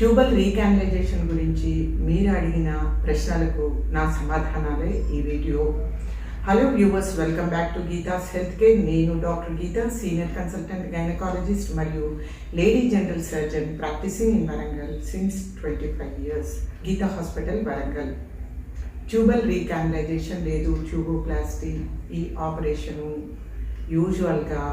Tubal recanalisation గురించి మీరు అడిగిన ప్రశ్నలకు నా సమాధానాలే ఈ video. Hello viewers welcome back to Geetha's health care నేను doctor Geetha senior consultant gynaecologist మరియు lady general surgeon practising in Warangal since twenty five years Geetha hospital Warangal. Tubal recanalisation లేదు ట్యూబోప్లాస్టీ ఈ ఆపరేషను యూజువల్గా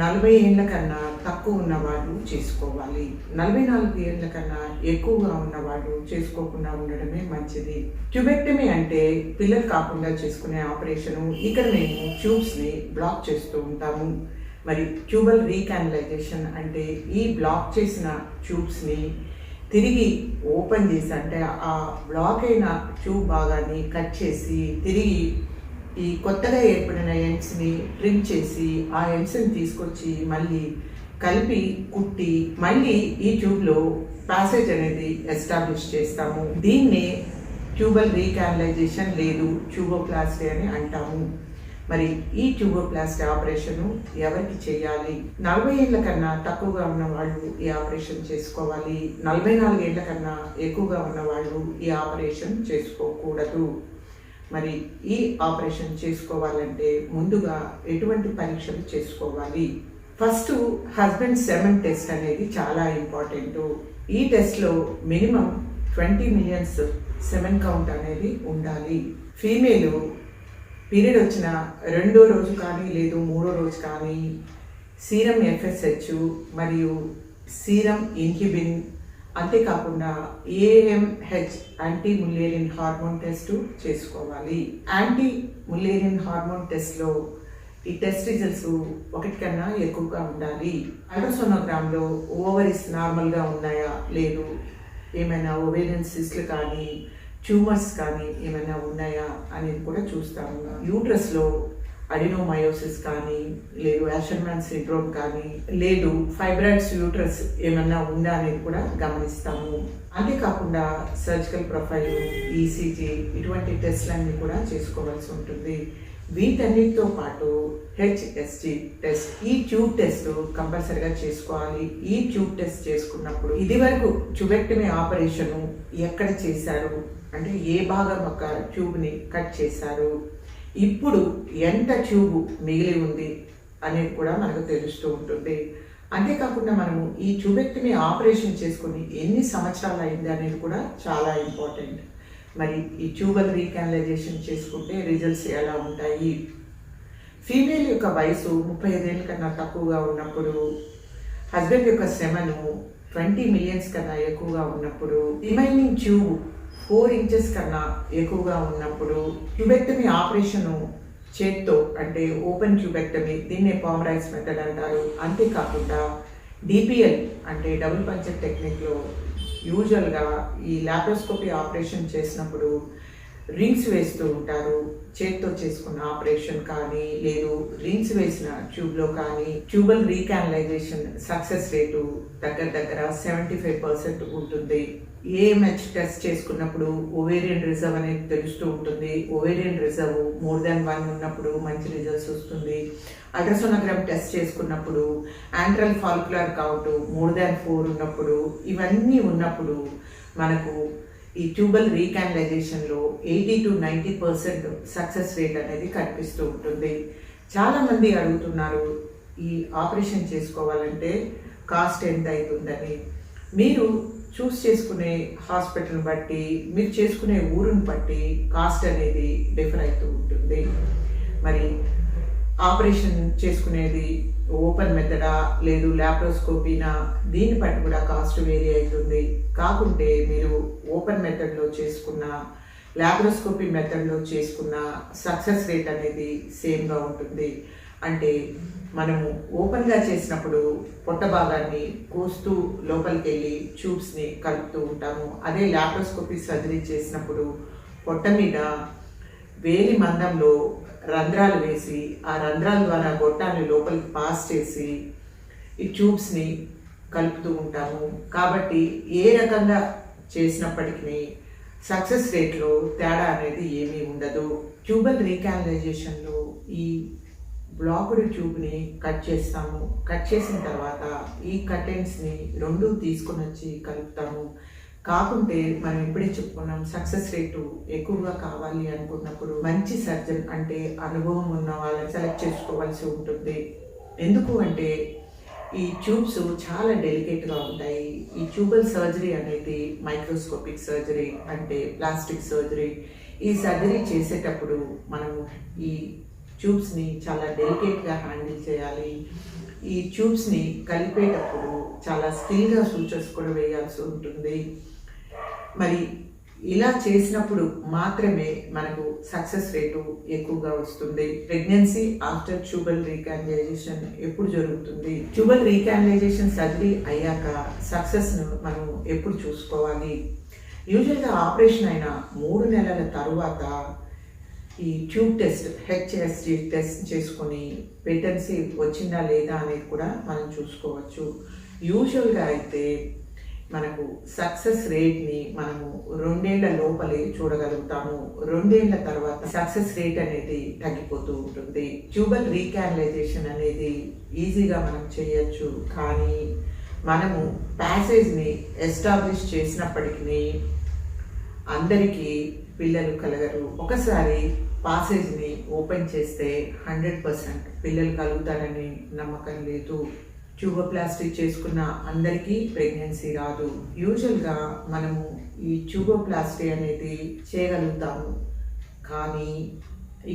నలభై ఏళ్ళ కన్నా తక్కువ ఉన్నవాళ్ళు చేసుకోవాలి. నలభై నాలుగు ఏళ్ళ కన్నా ఎక్కువగా ఉన్నవాళ్ళు చేసుకోకుండా ఉండడమే మంచిది. ట్యూబెక్టమీ అంటే పిల్లలు కాకుండా చేసుకునే ఆపరేషను ఇక్కడ మేము ట్యూబ్స్ని బ్లాక్ చేస్తూ ఉంటాము. మరి ట్యూబల్ రీకానలైజేషన్ అంటే ఈ బ్లాక్ చేసిన ట్యూబ్స్ని తిరిగి ఓపెన్ చేసి అంటే ఆ బ్లాక్ అయిన ట్యూబ్ భాగాన్ని కట్ చేసి తిరిగి ఈ కొత్తగా ఏర్పడిన ఎండ్స్ని ట్రిమ్ చేసి ఆ ఎండ్స్ని తీసుకొచ్చి మళ్ళీ కలిపి కుట్టి మళ్ళీ ఈ ట్యూబ్లో ప్యాసేజ్ అనేది ఎస్టాబ్లిష్ చేస్తాము. దీన్నే ట్యూబల్ రీకానలైజేషన్ లేదు ట్యూబోప్లాస్టీ అని అంటాము. మరి ఈ ట్యూబోప్లాస్టీ ఆపరేషన్ ఎవరికి చేయాలి? నలభై ఏళ్ళ కన్నా తక్కువగా ఉన్న వాళ్ళు ఈ ఆపరేషన్ చేసుకోవాలి. నలభై నాలుగేళ్ళ కన్నా ఎక్కువగా ఉన్న వాళ్ళు ఈ ఆపరేషన్ చేసుకోకూడదు. మరి ఈ ఆపరేషన్ చేసుకోవాలంటే ముందుగా ఎటువంటి పరీక్షలు చేసుకోవాలి? ఫస్ట్ హస్బెండ్ సెవెన్ టెస్ట్ అనేది చాలా ఇంపార్టెంట్. ఈ టెస్ట్లో minimum twenty millions semen count అనేది ఉండాలి. ఫీమేల్ పీరియడ్ వచ్చిన రెండో రోజు కానీ లేదు మూడో రోజు కానీ సీరం ఎఫ్ఎస్హెచ్ మరియు సీరం ఇన్హిబిన్ అంతేకాకుండా AMH anti Mullerian hormone test చేసుకోవాలి. యాంటీ ముల్లేరియన్ హార్మోన్ టెస్ట్లో ఈ టెస్ట్ రిజల్ట్స్ ఒకటి కన్నా ఎక్కువగా ఉండాలి. అల్ట్రాసోనోగ్రామ్లో ఓవరీస్ నార్మల్గా ఉన్నాయా? లేదు. ఏమైనా ఓవేరియన్ సిస్ట్లు కానీ ట్యూమర్స్ కానీ ఏమైనా ఉన్నాయా? అనేది కూడా చూస్తాము. యూట్రస్లో అడినోమయోసిస్ కానీ లేదు యాషర్మ్యాన్ సిండ్రోమ్ కానీ లేదు ఫైబ్రాయిడ్స్ యూట్రస్ ఏమన్నా ఉందా అనేది కూడా గమనిస్తాము. అంతేకాకుండా సర్జికల్ ప్రొఫైల్ ఈసీజీ ఇటువంటి టెస్ట్లన్నీ కూడా చేసుకోవాల్సి ఉంటుంది. వీటన్నిటితో పాటు హెచ్ఎస్జి టెస్ట్ ఈ ట్యూబ్ టెస్ట్ కంపల్సరిగా చేసుకోవాలి. ఈ ట్యూబ్ టెస్ట్ చేసుకున్నప్పుడు ఇది వరకు చుబెక్టమీ ఆపరేషన్ ఎక్కడ చేశారు? అంటే ఏ భాగం ఒక ట్యూబ్ని కట్ చేశారు? ఇప్పుడు ఎంత ట్యూబ్ మిగిలి ఉంది అనేది కూడా మనకు తెలుస్తూ ఉంటుంది. అంతేకాకుండా మనము ఈ ట్యూబెక్టమీ ఆపరేషన్ చేసుకుని ఎన్ని సంవత్సరాలు అయింది అనేది కూడా చాలా ఇంపార్టెంట్. మరి ఈ ట్యూబల్ రీకానలైజేషన్ చేసుకుంటే రిజల్ట్స్ ఎలా ఉంటాయి? ఫీమేల్ యొక్క వయసు ముప్పై ఐదేళ్ళ కన్నా తక్కువగా ఉన్నప్పుడు హస్బెండ్ యొక్క శ్రమను ట్వంటీ మిలియన్స్ కన్నా ఎక్కువగా ఉన్నప్పుడు రిమైనింగ్ ట్యూబ్ ఫోర్ ఇంచెస్ కన్నా ఎక్కువగా ఉన్నప్పుడు క్యూబెక్టమీ ఆపరేషన్ చేత్తో అంటే ఓపెన్ క్యూబెక్టమీ దీన్నే పామరైజ్ మెథడ్ అంటారు. అంతేకాకుండా డిపిఎల్ అంటే డబుల్ పంచర్ టెక్నిక్లో యూజువల్గా ఈ లాప్రోస్కోపీ ఆపరేషన్ చేసినప్పుడు రింగ్స్ వేస్తూ ఉంటారు. చేత్తో చేసుకున్న ఆపరేషన్ కానీ లేదు రింగ్స్ వేసిన ట్యూబ్లో కానీ ట్యూబల్ రీకానలైజేషన్ సక్సెస్ రేటు దగ్గర దగ్గర సెవెంటీ ఫైవ్ పర్సెంట్ ఉంటుంది. ఏఎంహెచ్ టెస్ట్ చేసుకున్నప్పుడు ఓవేరియన్ రిజర్వ్ అనేది తెలుస్తూ ఉంటుంది. Ovarian reserve more than one ఉన్నప్పుడు మంచి రిజల్ట్స్ వస్తుంది. అల్ట్రాసోనోగ్రామ్ టెస్ట్ చేసుకున్నప్పుడు antral follicular count more than four ఉన్నప్పుడు ఇవన్నీ ఉన్నప్పుడు మనకు ఈ tubal రీకానలైజేషన్లో eighty to ninety percent success rate అనేది కనిపిస్తూ ఉంటుంది. చాలామంది అడుగుతున్నారు ఈ ఆపరేషన్ చేసుకోవాలంటే కాస్ట్ ఎంత అవుతుందని. మీరు చూస్ చేసుకునే హాస్పిటల్ని బట్టి మీరు చేసుకునే ఊరుని బట్టి కాస్ట్ అనేది డిఫర్ అవుతూ ఉంటుంది. మరి ఆపరేషన్ చేసుకునేది ఓపెన్ మెథడా లేదు ల్యాప్రోస్కోపీనా? దీన్ని బట్టి కూడా కాస్ట్ వేరీ అవుతుంది. కాకుంటే మీరు ఓపెన్ మెథడ్లో చేసుకున్న ల్యాప్రోస్కోపీ మెథడ్లో చేసుకున్న సక్సెస్ రేట్ అనేది సేమ్గా ఉంటుంది. అంటే మనము ఓపెన్గా చేసినప్పుడు పొట్ట భాగాన్ని కోస్తూ లోపలికి వెళ్ళి ట్యూబ్స్ని కలుపుతూ ఉంటాము. అదే ల్యాప్రోస్కోపీ సర్జరీ చేసినప్పుడు పొట్ట మీద వేలి మందంలో రంధ్రాలు వేసి ఆ రంధ్రాల ద్వారా గొట్టాన్ని లోపలికి పాస్ చేసి ఈ ట్యూబ్స్ని కలుపుతూ ఉంటాము. కాబట్టి ఏ రకంగా చేసినప్పటికీ సక్సెస్ రేట్లో తేడా అనేది ఏమీ ఉండదు. ట్యూబల్ రీకానలైజేషన్లో ఈ బ్లాక్డ్ ట్యూబ్ని కట్ చేస్తాము. కట్ చేసిన తర్వాత ఈ కటెన్స్ని రెండు తీసుకొని వచ్చి కలుపుతాము. కాకుంటే మనం ఇప్పుడే చెప్పుకున్నాం సక్సెస్ రేటు ఎక్కువగా కావాలి అనుకున్నప్పుడు మంచి సర్జన్ అంటే అనుభవం ఉన్న వాళ్ళని సెలెక్ట్ చేసుకోవాల్సి ఉంటుంది. ఎందుకు అంటే ఈ ట్యూబ్స్ చాలా డెలికేట్గా ఉంటాయి. ఈ ట్యూబల్ సర్జరీ అనేది మైక్రోస్కోపిక్ సర్జరీ అంటే ప్లాస్టిక్ సర్జరీ ఈ సర్జరీ చేసేటప్పుడు మనము ఈ ట్యూబ్స్ని చాలా డెలికేట్గా హ్యాండిల్ చేయాలి. ఈ ట్యూబ్స్ని కలిపేటప్పుడు చాలా స్కిల్గా సూచర్స్ కూడా వేయాల్సి ఉంటుంది. మరి ఇలా చేసినప్పుడు మాత్రమే మనకు సక్సెస్ రేటు ఎక్కువగా వస్తుంది. ప్రెగ్నెన్సీ ఆఫ్టర్ ట్యూబల్ రీకానలైజేషన్ ఎప్పుడు జరుగుతుంది? ట్యూబల్ రీకానలైజేషన్ సర్జరీ అయ్యాక సక్సెస్ను మనం ఎప్పుడు చూసుకోవాలి? యూజువల్గా ఆపరేషన్ అయిన మూడు నెలల తరువాత ఈ ట్యూబ్ టెస్ట్ హెచ్ఎస్జి టెస్ట్ చేసుకొని ప్రెగ్నెన్సీ వచ్చిందా లేదా అనేది కూడా మనం చూసుకోవచ్చు. యూజువల్గా అయితే మనకు సక్సెస్ రేట్ని మనము రెండేళ్ళ లోపలే చూడగలుగుతాము. రెండేళ్ళ తర్వాత సక్సెస్ రేట్ అనేది తగ్గిపోతూ ఉంటుంది. ట్యూబల్ రీకానలైజేషన్ అనేది ఈజీగా మనం చేయొచ్చు. కానీ మనము ప్యాసేజ్ని ఎస్టాబ్లిష్ చేసినప్పటికీ అందరికీ పిల్లలు కలగరు. ఒకసారి పాసేజ్ని ఓపెన్ చేస్తే హండ్రెడ్ పర్సెంట్ పిల్లలు కలుగుతారని నమ్మకం లేదు. ట్యూబోప్లాస్టిక్ చేసుకున్న అందరికీ ప్రెగ్నెన్సీ రాదు. యూజువల్గా మనము ఈ ట్యూబోప్లాస్టీ అనేది చేయగలుగుతాము. కానీ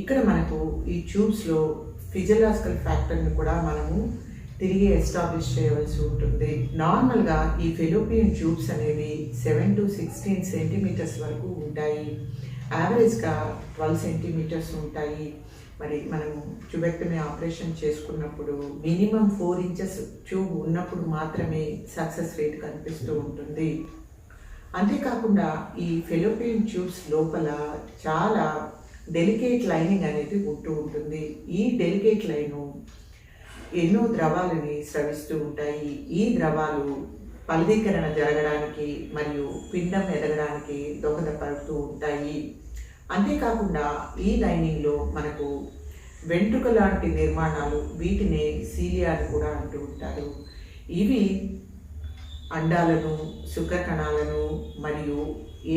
ఇక్కడ మనకు ఈ ట్యూబ్స్లో ఫిజియలాజికల్ ఫ్యాక్టర్ని కూడా మనము తిరిగి ఎస్టాబ్లిష్ చేయవలసి ఉంటుంది. నార్మల్గా ఈ ఫెలోపియన్ ట్యూబ్స్ అనేవి సెవెన్ టు సిక్స్టీన్ సెంటీమీటర్స్ వరకు ఉంటాయి. యావరేజ్గా ట్వెల్వ్ సెంటీమీటర్స్ ఉంటాయి. మరి మనం ట్యూబెక్టమీ ఆపరేషన్ చేసుకున్నప్పుడు మినిమం ఫోర్ ఇంచెస్ ట్యూబ్ ఉన్నప్పుడు మాత్రమే సక్సెస్ రేట్ కనిపిస్తూ ఉంటుంది. అంతేకాకుండా ఈ ఫెలోపియన్ ట్యూబ్స్ లోపల చాలా డెలికేట్ లైనింగ్ అనేది ఉంటూ ఉంటుంది. ఈ డెలికేట్ లైను ఎన్నో ద్రవాలని స్రవిస్తూ ఉంటాయి. ఈ ద్రవాలు ఫలదీకరణ జరగడానికి మరియు పిండం ఎదగడానికి దోహదపడుతూ ఉంటాయి. అంతేకాకుండా ఈ లైనింగ్లో మనకు వెంట్రుక లాంటి నిర్మాణాలు వీటినే సీలియాలు కూడా అంటూ ఉంటారు. ఇవి అండాలను శుక్రకణాలను మరియు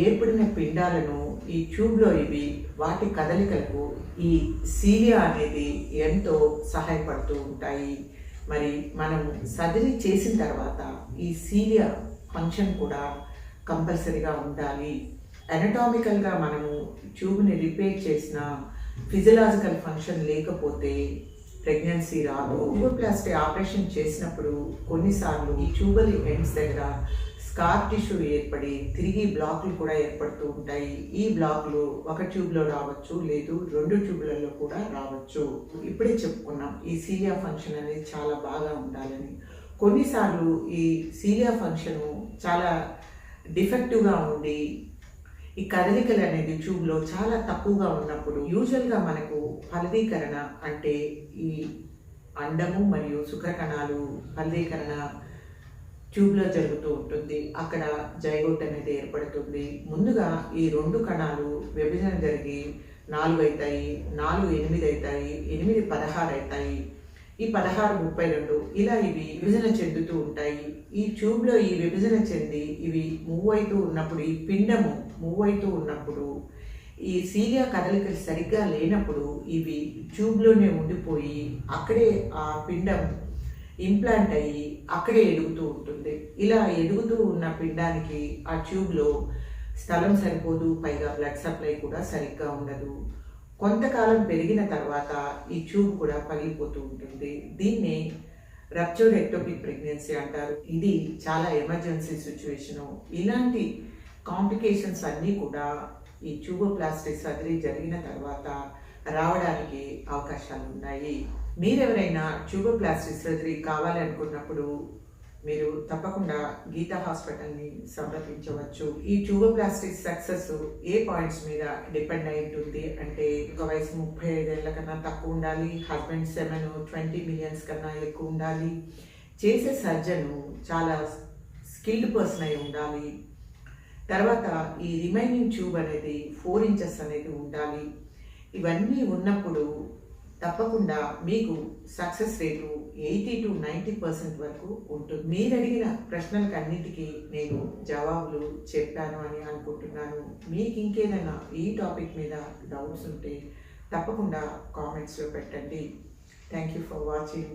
ఏర్పడిన పిండాలను ఈ ట్యూబ్లో ఇవి వాటి కదలికలకు ఈ సీలియా అనేది ఎంతో సహాయపడుతూ ఉంటాయి. మరి మనం సర్జరీ చేసిన తర్వాత ఈ సీలియా ఫంక్షన్ కూడా కంపల్సరీగా ఉండాలి. అనటామికల్గా మనము ట్యూబ్ని రిపేర్ చేసిన ఫిజియలాజికల్ ఫంక్షన్ లేకపోతే ప్రెగ్నెన్సీ రాదు. ట్యూబోప్లాస్టీ ఆపరేషన్ చేసినప్పుడు కొన్నిసార్లు ఈ ట్యూబల్ ఎండ్స్ దగ్గర స్కార్ టిష్యూ ఏర్పడి తిరిగి బ్లాక్లు కూడా ఏర్పడుతూ ఉంటాయి. ఈ బ్లాక్లు ఒక ట్యూబ్లో రావచ్చు లేదు రెండు ట్యూబ్లలో కూడా రావచ్చు. ఇప్పుడే చెప్పుకున్నాం ఈ సీలియా ఫంక్షన్ అనేది చాలా బాగా ఉండాలని. కొన్నిసార్లు ఈ సీలియా ఫంక్షన్ చాలా డిఫెక్టివ్గా ఉండి ఈ కదలికలు అనేది ట్యూబ్లో చాలా తక్కువగా ఉన్నప్పుడు యూజువల్గా మనకు ఫలదీకరణ అంటే ఈ అండము మరియు శుక్రకణాలు ఫలదీకరణ ట్యూబ్లో జరుగుతూ ఉంటుంది. అక్కడ జైగోట్ అనేది ఏర్పడుతుంది. ముందుగా ఈ రెండు కణాలు విభజన జరిగి నాలుగు అవుతాయి నాలుగు ఎనిమిది అవుతాయి ఎనిమిది పదహారు అవుతాయి ఈ పదహారు ముప్పై రెండు ఇలా ఇవి విభజన చెందుతూ ఉంటాయి. ఈ ట్యూబ్లో ఈ విభజన చెంది ఇవి మూవ్ అవుతూ ఉన్నప్పుడు ఈ పిండము మూవ్ అవుతూ ఉన్నప్పుడు ఈ సీలియా కదలికలు సరిగ్గా లేనప్పుడు ఇవి ట్యూబ్లోనే ఉండిపోయి అక్కడే ఆ పిండం ఇంప్లాంట్ అయ్యి అక్కడే ఎదుగుతూ ఉంటుంది. ఇలా ఎదుగుతూ ఉన్న పిండానికి ఆ ట్యూబ్లో స్థలం సరిపోదు పైగా బ్లడ్ సప్లై కూడా సరిగ్గా ఉండదు. కొంతకాలం పెరిగిన తర్వాత ఈ ట్యూబ్ కూడా పగిలిపోతూ ఉంటుంది. దీన్ని రప్చర్డ్ ఎక్టోపిక్ ప్రెగ్నెన్సీ అంటారు. ఇది చాలా ఎమర్జెన్సీ సిచ్యువేషను. ఇలాంటి కాంప్లికేషన్స్ అన్నీ కూడా ఈ ట్యూబోప్లాస్టిక్ సర్జరీ జరిగిన తర్వాత రావడానికి అవకాశాలు ఉన్నాయి. మీరెవరైనా ట్యూబోప్లాస్టిక్ సర్జరీ కావాలనుకున్నప్పుడు మీరు తప్పకుండా గీతా హాస్పిటల్ని సంప్రదించవచ్చు. ఈ ట్యూబోప్లాస్టిక్ సక్సెస్ ఏ పాయింట్స్ మీద డిపెండ్ అయి ఉంటుంది అంటే ఒక వయసు ముప్పై ఐదేళ్ళ కన్నా తక్కువ ఉండాలి హస్బెండ్ సెవెన్ ట్వంటీ మిలియన్స్ కన్నా ఎక్కువ ఉండాలి. చేసే సర్జను చాలా స్కిల్డ్ పర్సన్ అయి ఉండాలి. తర్వాత ఈ రిమైనింగ్ ట్యూబ్ అనేది ఫోర్ ఇంచెస్ అనేది ఉండాలి. ఇవన్నీ ఉన్నప్పుడు తప్పకుండా మీకు success rate eighty to ninety percent వరకు ఉంటుంది. మీరు అడిగిన ప్రశ్నలకు అన్నిటికీ నేను జవాబులు చెప్పాను అని అనుకుంటున్నాను. మీకు ఇంకేదైనా ఈ టాపిక్ మీద డౌట్స్ ఉంటే తప్పకుండా కామెంట్స్లో పెట్టండి. Thank you for watching